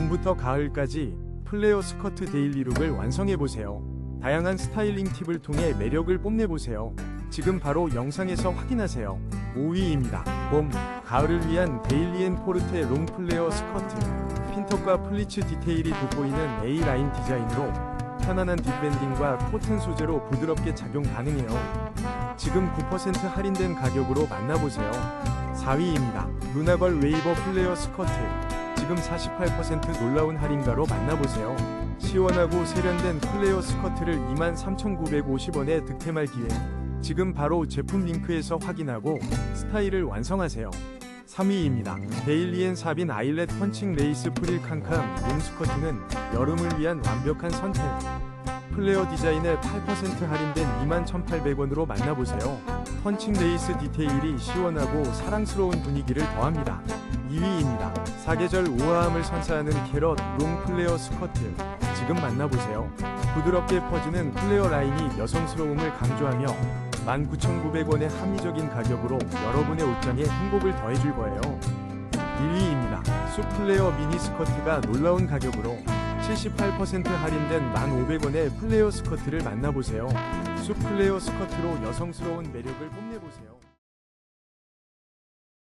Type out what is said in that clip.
봄부터 가을까지 플레어 스커트 데일리룩을 완성해보세요. 다양한 스타일링 팁을 통해 매력을 뽐내보세요. 지금 바로 영상에서 확인하세요. 5위입니다. 봄, 가을을 위한 데일리 앤 포르테 롱 플레어 스커트. 핀턱과 플리츠 디테일이 돋보이는 A라인 디자인으로 편안한 뒷밴딩과 코튼 소재로 부드럽게 착용 가능해요. 지금 9% 할인된 가격으로 만나보세요. 4위입니다. 루나걸 웨이버 플레어 스커트. 지금 48% 놀라운 할인가로 만나보세요. 시원하고 세련된 플레어 스커트를 23,950원에 득템할 기회. 지금 바로 제품 링크에서 확인하고 스타일을 완성하세요. 3위입니다. 데일리엔 사빈 아일렛 펀칭 레이스 프릴 칸칸 롱 스커트는 여름을 위한 완벽한 선택. 플레어 디자인에 8% 할인된 21,800원으로 만나보세요. 펀칭 레이스 디테일이 시원하고 사랑스러운 분위기를 더합니다. 2위입니다. 사계절 우아함을 선사하는 캐럿 롱 플레어 스커트. 지금 만나보세요. 부드럽게 퍼지는 플레어 라인이 여성스러움을 강조하며 19,900원의 합리적인 가격으로 여러분의 옷장에 행복을 더해줄 거예요. 1위입니다. 숲플레어 미니 스커트가 놀라운 가격으로 78% 할인된 1,500원의 플레어 스커트를 만나보세요. 숲 플레어 스커트로 여성스러운 매력을 뽐내보세요.